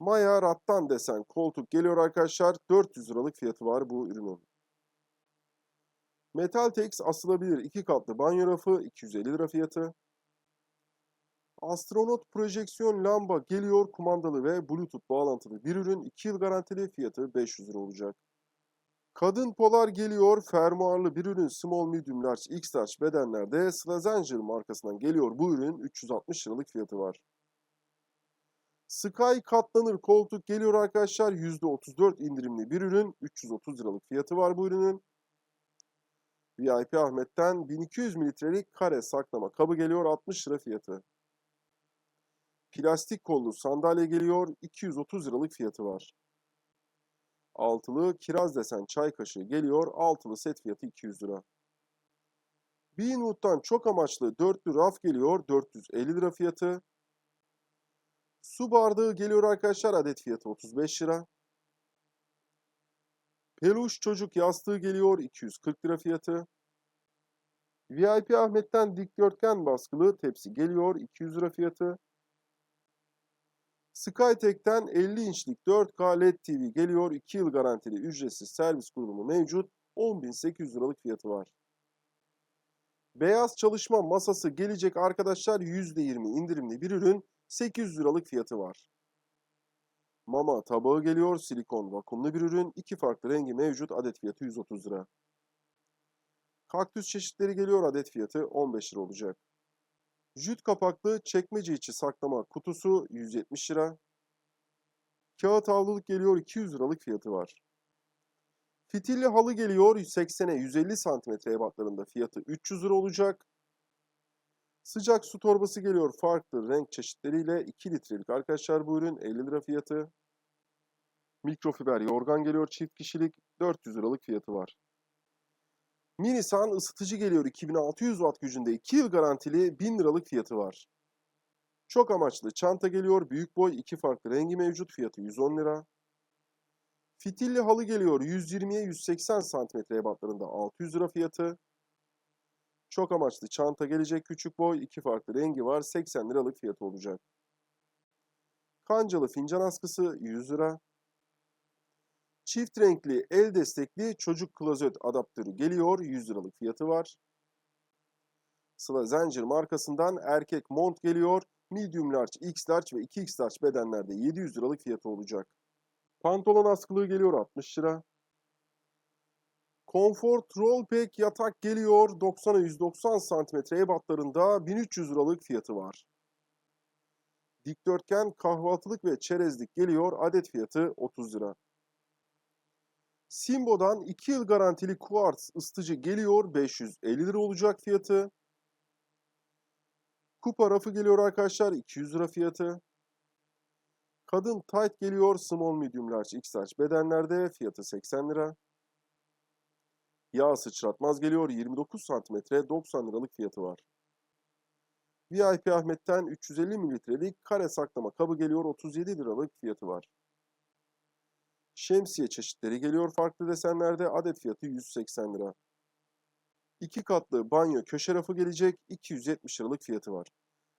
Maya rattan desen koltuk geliyor arkadaşlar. 400 liralık fiyatı var bu ürünün. Metaltex asılabilir iki katlı banyo rafı 250 lira fiyatı. Astronot projeksiyon lamba geliyor kumandalı ve bluetooth bağlantılı bir ürün 2 yıl garantili fiyatı 500 lira olacak. Kadın polar geliyor fermuarlı bir ürün small medium large x large bedenlerde Slazenger markasından geliyor bu ürün 360 liralık fiyatı var. Sky katlanır koltuk geliyor arkadaşlar %34 indirimli bir ürün 330 liralık fiyatı var bu ürünün. VIP Ahmet'ten 1200 mililitrelik kare saklama kabı geliyor 60 lira fiyatı. Plastik kollu sandalye geliyor 230 liralık fiyatı var. Altılı kiraz desen çay kaşığı geliyor altılı set fiyatı 200 lira. Beanwood'dan çok amaçlı dörtlü raf geliyor 450 lira fiyatı. Su bardağı geliyor arkadaşlar adet fiyatı 35 lira. Peluş çocuk yastığı geliyor 240 lira fiyatı. VIP Ahmet'ten dikdörtgen baskılı tepsi geliyor 200 lira fiyatı. Skytek'ten 50 inçlik 4K LED TV geliyor 2 yıl garantili ücretsiz servis kurulumu mevcut 10.800 liralık fiyatı var. Beyaz çalışma masası gelecek arkadaşlar %20 indirimli bir ürün 800 liralık fiyatı var. Mama tabağı geliyor silikon vakumlu bir ürün. iki farklı rengi mevcut adet fiyatı 130 lira. Kaktüs çeşitleri geliyor adet fiyatı 15 lira olacak. Jüt kapaklı çekmece içi saklama kutusu 170 lira. Kağıt havluluk geliyor 200 liralık fiyatı var. Fitilli halı geliyor 180'e 150 santimetre ebatlarında fiyatı 300 lira olacak. Sıcak su torbası geliyor farklı renk çeşitleriyle 2 litrelik arkadaşlar bu ürün 50 lira fiyatı. Mikrofiber yorgan geliyor çift kişilik 400 liralık fiyatı var. Minisan ısıtıcı geliyor 2600 watt gücünde 2 yıl garantili 1000 liralık fiyatı var. Çok amaçlı çanta geliyor büyük boy 2 farklı rengi mevcut fiyatı 110 lira. Fitilli halı geliyor 120'ye 180 santimetre ebatlarında 600 lira fiyatı. Çok amaçlı çanta gelecek küçük boy, iki farklı rengi var, 80 liralık fiyatı olacak. Kancalı fincan askısı 100 lira. Çift renkli el destekli çocuk klozet adaptörü geliyor, 100 liralık fiyatı var. Sıla Zencir markasından erkek mont geliyor, medium large, x large ve 2x large bedenlerde 700 liralık fiyatı olacak. Pantolon askılığı geliyor 60 lira. Comfort Rollpack yatak geliyor 90'a 190 cm ebatlarında 1300 liralık fiyatı var. Dikdörtgen kahvaltılık ve çerezlik geliyor adet fiyatı 30 lira. Simbo'dan 2 yıl garantili kuartz ısıtıcı geliyor 550 lira olacak fiyatı. Kupa rafı geliyor arkadaşlar 200 lira fiyatı. Kadın tight geliyor small medium large x large bedenlerde fiyatı 80 lira. Yağ sıçratmaz geliyor 29 cm 90 liralık fiyatı var. VIP Ahmet'ten 350 mililitrelik kare saklama kabı geliyor 37 liralık fiyatı var. Şemsiye çeşitleri geliyor farklı desenlerde adet fiyatı 180 lira. İki katlı banyo köşe rafı gelecek 270 liralık fiyatı var.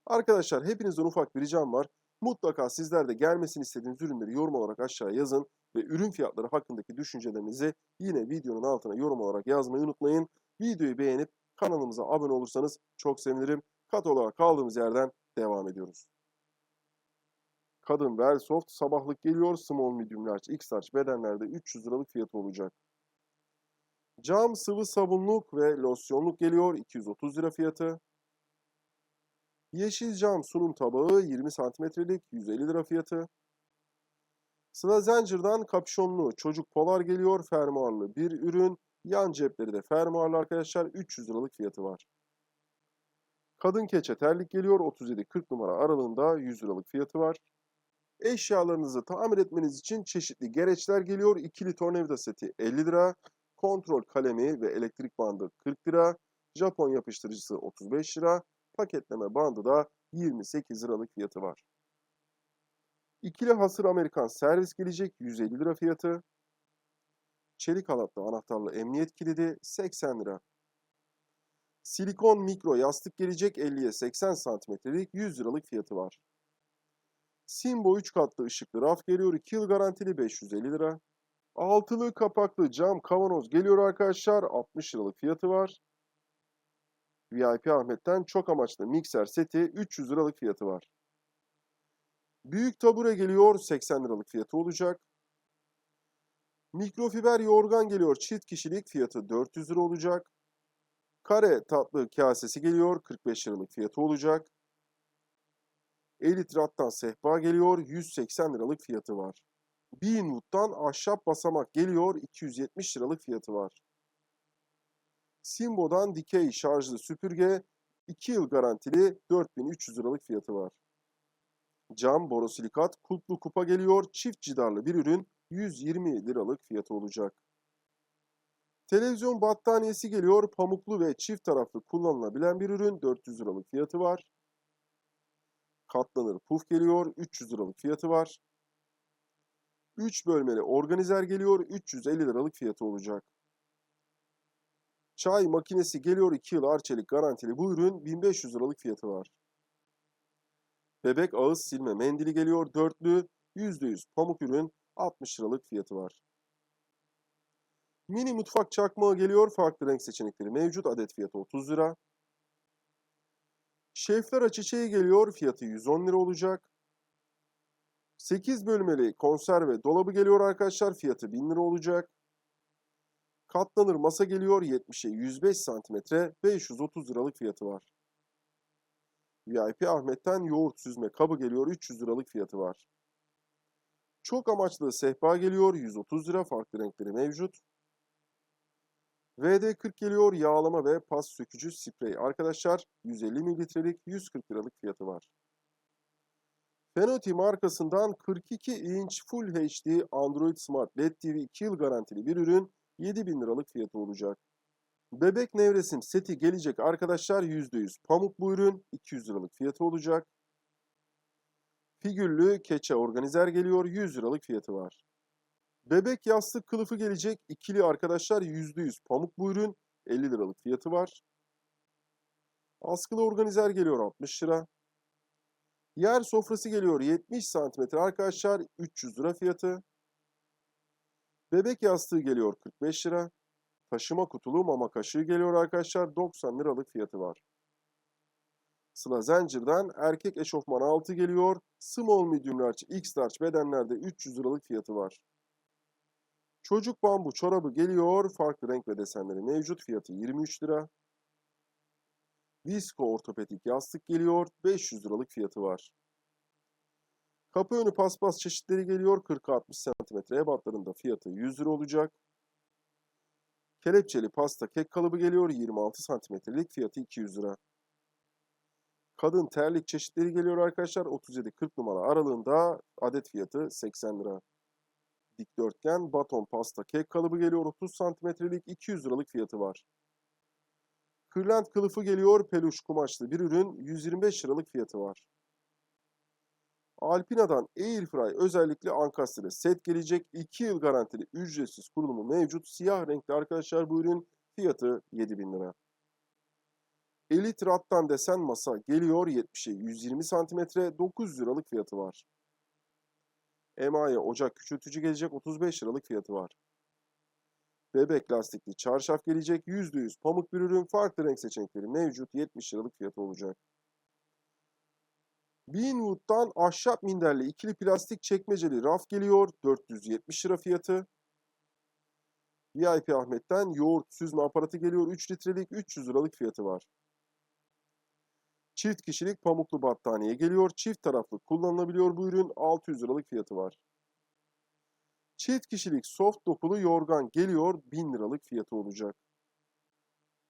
Arkadaşlar hepinizden ufak bir ricam var. Mutlaka sizler de gelmesini istediğiniz ürünleri yorum olarak aşağıya yazın ve ürün fiyatları hakkındaki düşüncelerinizi yine videonun altına yorum olarak yazmayı unutmayın. Videoyu beğenip kanalımıza abone olursanız çok sevinirim. Kat olarak kaldığımız yerden devam ediyoruz. Kadın Well sabahlık geliyor. Small medium large x large bedenlerde 300 liralık fiyatı olacak. Cam sıvı sabunluk ve losyonluk geliyor. 230 lira fiyatı. Yeşil cam sunum tabağı 20 santimetrelik 150 lira fiyatı. Sıla Zencer'dan kapşonlu çocuk polar geliyor fermuarlı bir ürün. Yan cepleri de fermuarlı arkadaşlar 300 liralık fiyatı var. Kadın keçe terlik geliyor 37-40 numara aralığında 100 liralık fiyatı var. Eşyalarınızı tamir etmeniz için çeşitli gereçler geliyor. İkili tornavida seti 50 lira. Kontrol kalemi ve elektrik bandı 40 lira. Japon yapıştırıcısı 35 lira. Paketleme bandı da 28 liralık fiyatı var. İkili hasır Amerikan servis gelecek 150 lira fiyatı. Çelik halatlı anahtarlı emniyet kilidi 80 lira. Silikon mikro yastık gelecek 50'ye 80 santimetrelik 100 liralık fiyatı var. Simbo 3 katlı ışıklı raf geliyor. 2 yıl garantili 550 lira. Altılı kapaklı cam kavanoz geliyor arkadaşlar. 60 liralık fiyatı var. VIP Ahmet'ten çok amaçlı mikser seti 300 liralık fiyatı var. Büyük tabure geliyor 80 liralık fiyatı olacak. Mikrofiber yorgan geliyor çift kişilik fiyatı 400 lira olacak. Kare tatlı kasesi geliyor 45 liralık fiyatı olacak. Elit rattan sehpa geliyor 180 liralık fiyatı var. Beanwood'dan ahşap basamak geliyor 270 liralık fiyatı var. Simbo'dan dikey şarjlı süpürge 2 yıl garantili 4300 liralık fiyatı var. Cam borosilikat kulplu kupa geliyor çift cidarlı bir ürün 120 liralık fiyatı olacak. Televizyon battaniyesi geliyor pamuklu ve çift taraflı kullanılabilen bir ürün 400 liralık fiyatı var. Katlanır puf geliyor 300 liralık fiyatı var. 3 bölmeli organizer geliyor 350 liralık fiyatı olacak. Çay makinesi geliyor 2 yıl arçelik garantili bu ürün 1500 liralık fiyatı var. Bebek ağız silme mendili geliyor dörtlü %100 pamuk ürün 60 liralık fiyatı var. Mini mutfak çakmağı geliyor farklı renk seçenekleri mevcut adet fiyatı 30 lira. Şefler çiçeği geliyor fiyatı 110 lira olacak. 8 bölmeli konserve dolabı geliyor arkadaşlar fiyatı 1000 lira olacak. Katlanır masa geliyor 70'e 105 santimetre 530 liralık fiyatı var. VIP Ahmet'ten yoğurt süzme kabı geliyor 300 liralık fiyatı var. Çok amaçlı sehpa geliyor 130 lira farklı renkleri mevcut. VD40 geliyor yağlama ve pas sökücü sprey. Arkadaşlar 150 mililitrelik 140 liralık fiyatı var. Fenoti markasından 42 inç Full HD Android Smart LED TV 2 yıl garantili bir ürün 7000 liralık fiyatı olacak. Bebek nevresim seti gelecek arkadaşlar %100 pamuk bu ürün 200 liralık fiyatı olacak. Figürlü keçe organizer geliyor 100 liralık fiyatı var. Bebek yastık kılıfı gelecek ikili arkadaşlar %100 pamuk bu ürün 50 liralık fiyatı var. Askılı organizer geliyor 60 lira. Yer sofrası geliyor 70 santimetre arkadaşlar 300 lira fiyatı. Bebek yastığı geliyor 45 lira. Taşıma kutulu mama kaşığı geliyor arkadaşlar 90 liralık fiyatı var. Sıla Zincir'den erkek eşofman altı geliyor. Small medium large x large bedenlerde 300 liralık fiyatı var. Çocuk bambu çorabı geliyor. Farklı renk ve desenleri mevcut. Fiyatı 23 lira. Visco ortopedik yastık geliyor. 500 liralık fiyatı var. Kapı önü paspas çeşitleri geliyor. 40-60 cm ebatlarında fiyatı 100 lira olacak. Kelepçeli pasta kek kalıbı geliyor. 26 cm'lik fiyatı 200 lira. Kadın terlik çeşitleri geliyor arkadaşlar. 37-40 numara aralığında adet fiyatı 80 lira. Dikdörtgen baton pasta kek kalıbı geliyor. 30 santimetrelik 200 liralık fiyatı var. Kırlent kılıfı geliyor. Peluş kumaşlı bir ürün. 125 liralık fiyatı var. Alpina'dan Airfry özellikle ankastre set gelecek. 2 yıl garantili ücretsiz kurulumu mevcut. Siyah renkli arkadaşlar bu ürün fiyatı 7000 lira. Elit rattan desen masa geliyor 70'e 120 santimetre 900 liralık fiyatı var. Emaye ocak küçültücü gelecek 35 liralık fiyatı var. Bebek lastikli çarşaf gelecek %100 pamuk bir ürün farklı renk seçenekleri mevcut 70 liralık fiyatı olacak. Beanwood'dan ahşap minderli ikili plastik çekmeceli raf geliyor 470 lira fiyatı. VIP Ahmet'ten yoğurt süzme aparatı geliyor 3 litrelik 300 liralık fiyatı var. Çift kişilik pamuklu battaniye geliyor. Çift taraflı kullanılabiliyor bu ürün. 600 liralık fiyatı var. Çift kişilik soft dokulu yorgan geliyor. 1000 liralık fiyatı olacak.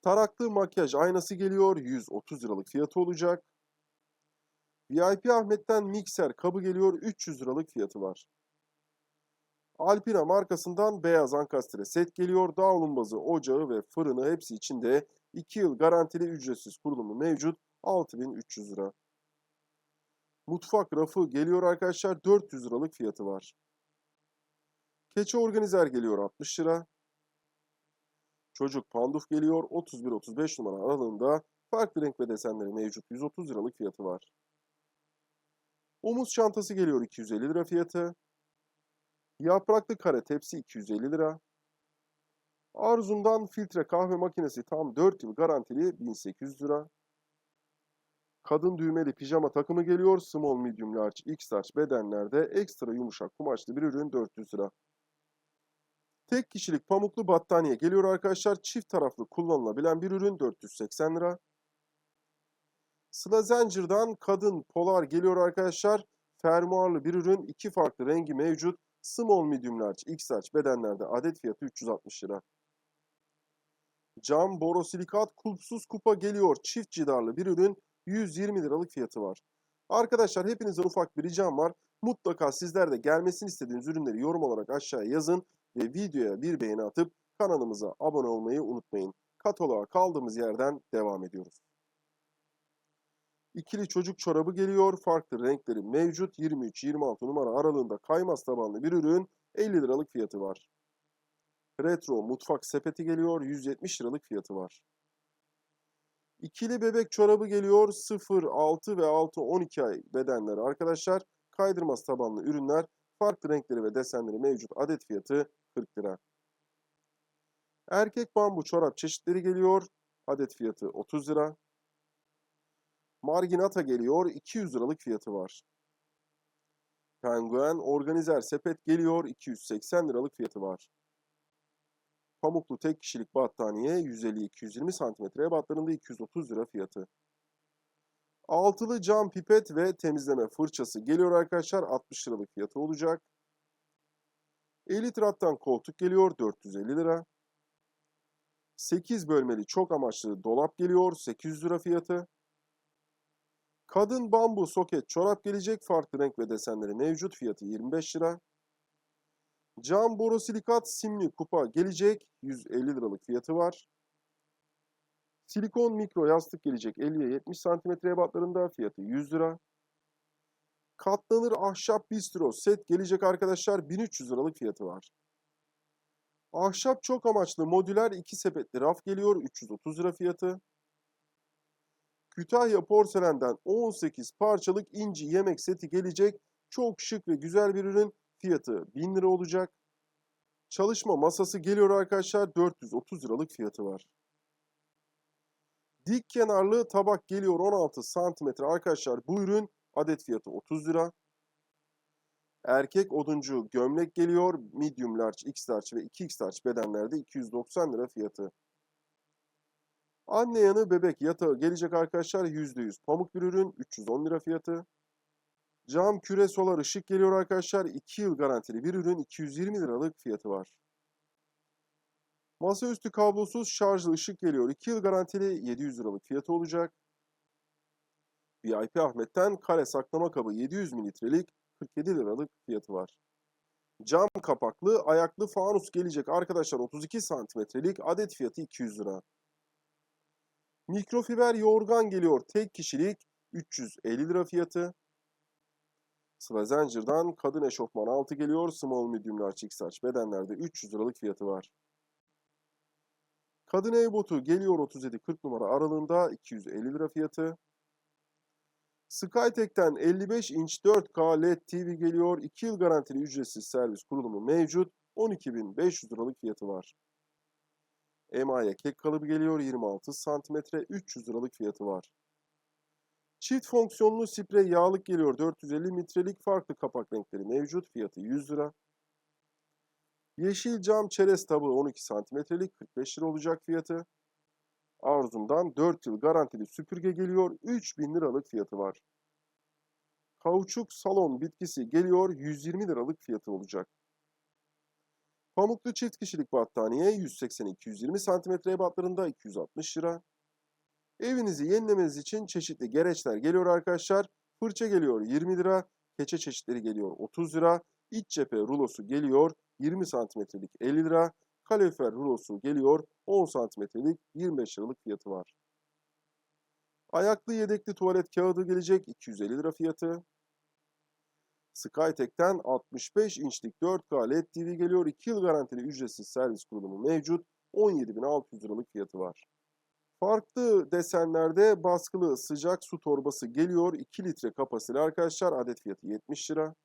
Taraklı makyaj aynası geliyor. 130 liralık fiyatı olacak. VIP Ahmet'ten mikser kabı geliyor. 300 liralık fiyatı var. Alpina markasından beyaz ankastre set geliyor. Davlumbazı, ocağı ve fırını hepsi içinde 2 yıl garantili ücretsiz kurulumu mevcut. 6300 lira. Mutfak rafı geliyor arkadaşlar 400 liralık fiyatı var. Keçi organizer geliyor 60 lira. Çocuk panduf geliyor 31-35 numara aralığında farklı renk ve desenleri mevcut 130 liralık fiyatı var. Omuz çantası geliyor 250 lira fiyatı. Yapraklı kare tepsi 250 lira. Arzum'dan filtre kahve makinesi tam 4 yıl garantili 1800 lira. Kadın düğmeli pijama takımı geliyor. Small, medium, large, x large bedenlerde ekstra yumuşak kumaşlı bir ürün 400 lira. Tek kişilik pamuklu battaniye geliyor arkadaşlar. Çift taraflı kullanılabilen bir ürün 480 lira. Sıla Zincir'dan kadın polar geliyor arkadaşlar. Fermuarlı bir ürün. iki farklı rengi mevcut. Small, medium, large, x large bedenlerde adet fiyatı 360 lira. Cam borosilikat kulpsuz kupa geliyor. Çift cidarlı bir ürün. 120 liralık fiyatı var. Arkadaşlar hepinizden ufak bir ricam var. Mutlaka sizler de gelmesini istediğiniz ürünleri yorum olarak aşağıya yazın ve videoya bir beğeni atıp kanalımıza abone olmayı unutmayın. Kataloğa kaldığımız yerden devam ediyoruz. İkili çocuk çorabı geliyor. Farklı renkleri mevcut. 23-26 numara aralığında kaymaz tabanlı bir ürün. 50 liralık fiyatı var. Retro mutfak sepeti geliyor. 170 liralık fiyatı var. İkili bebek çorabı geliyor. 0, 6 ve 6, 12 ay bedenleri arkadaşlar. Kaydırmaz tabanlı ürünler. Farklı renkleri ve desenleri mevcut. Adet fiyatı 40 lira. Erkek bambu çorap çeşitleri geliyor. Adet fiyatı 30 lira. Marginata geliyor. 200 liralık fiyatı var. Penguen organizer sepet geliyor. 280 liralık fiyatı var. Pamuklu tek kişilik battaniye 150-220 cm ebatlarında 230 lira fiyatı. Altılı cam pipet ve temizleme fırçası geliyor arkadaşlar. 60 liralık fiyatı olacak. Elitrat'tan koltuk geliyor 450 lira. 8 bölmeli çok amaçlı dolap geliyor 800 lira fiyatı. Kadın bambu soket çorap gelecek farklı renk ve desenleri mevcut fiyatı 25 lira. Cam borosilikat simli kupa gelecek 150 liralık fiyatı var. Silikon mikro yastık gelecek 50'ye 70 cm ebatlarında fiyatı 100 lira. Katlanır ahşap bistro set gelecek arkadaşlar 1300 liralık fiyatı var. Ahşap çok amaçlı modüler 2 sepetli raf geliyor 330 lira fiyatı. Kütahya porselenden 18 parçalık inci yemek seti gelecek. Çok şık ve güzel bir ürün. Fiyatı 1000 lira olacak. Çalışma masası geliyor arkadaşlar. 430 liralık fiyatı var. Dik kenarlı tabak geliyor 16 santimetre arkadaşlar. Bu ürün adet fiyatı 30 lira. Erkek oduncu gömlek geliyor. Medium large, x large ve 2x large bedenlerde 290 lira fiyatı. Anne yanı bebek yatağı gelecek arkadaşlar %100 pamuk bir ürün 310 lira fiyatı. Cam küre solar ışık geliyor arkadaşlar 2 yıl garantili bir ürün 220 liralık fiyatı var. Masaüstü kablosuz şarjlı ışık geliyor 2 yıl garantili 700 liralık fiyatı olacak. VIP Ahmet'ten kare saklama kabı 700 mililitrelik 47 liralık fiyatı var. Cam kapaklı ayaklı fanus gelecek arkadaşlar 32 santimetrelik adet fiyatı 200 lira. Mikrofiber yorgan geliyor tek kişilik 350 lira fiyatı. Sıla kadın eşofman altı geliyor. Small medium large large bedenlerde 300 liralık fiyatı var. Kadın ev botu geliyor 37-40 numara aralığında 250 lira fiyatı. Skytek'ten 55 inç 4K LED TV geliyor. 2 yıl garantili ücretsiz servis kurulumu mevcut. 12.500 liralık fiyatı var. Emaye kek kalıbı geliyor 26 cm 300 liralık fiyatı var. Çift fonksiyonlu sprey yağlık geliyor 450 mililitrelik farklı kapak renkleri mevcut fiyatı 100 lira. Yeşil cam çerez tabağı 12 santimetrelik 45 lira olacak fiyatı. Arzum'dan 4 yıl garantili süpürge geliyor 3000 liralık fiyatı var. Kauçuk salon bitkisi geliyor 120 liralık fiyatı olacak. Pamuklu çift kişilik battaniye 180-220 cm ebatlarında 260 lira. Evinizi yenilemeniz için çeşitli gereçler geliyor arkadaşlar. Fırça geliyor 20 lira, keçe çeşitleri geliyor 30 lira, iç cephe rulosu geliyor 20 santimetrelik 50 lira, kalorifer rulosu geliyor 10 santimetrelik 25 liralık fiyatı var. Ayaklı yedekli tuvalet kağıdı gelecek 250 lira fiyatı. Skytek'ten 65 inçlik 4K LED TV geliyor. 2 yıl garantili ücretsiz servis kurulumu mevcut. 17.600 liralık fiyatı var. Farklı desenlerde baskılı sıcak su torbası geliyor. 2 litre kapasiteli arkadaşlar. Adet fiyatı 70 lira.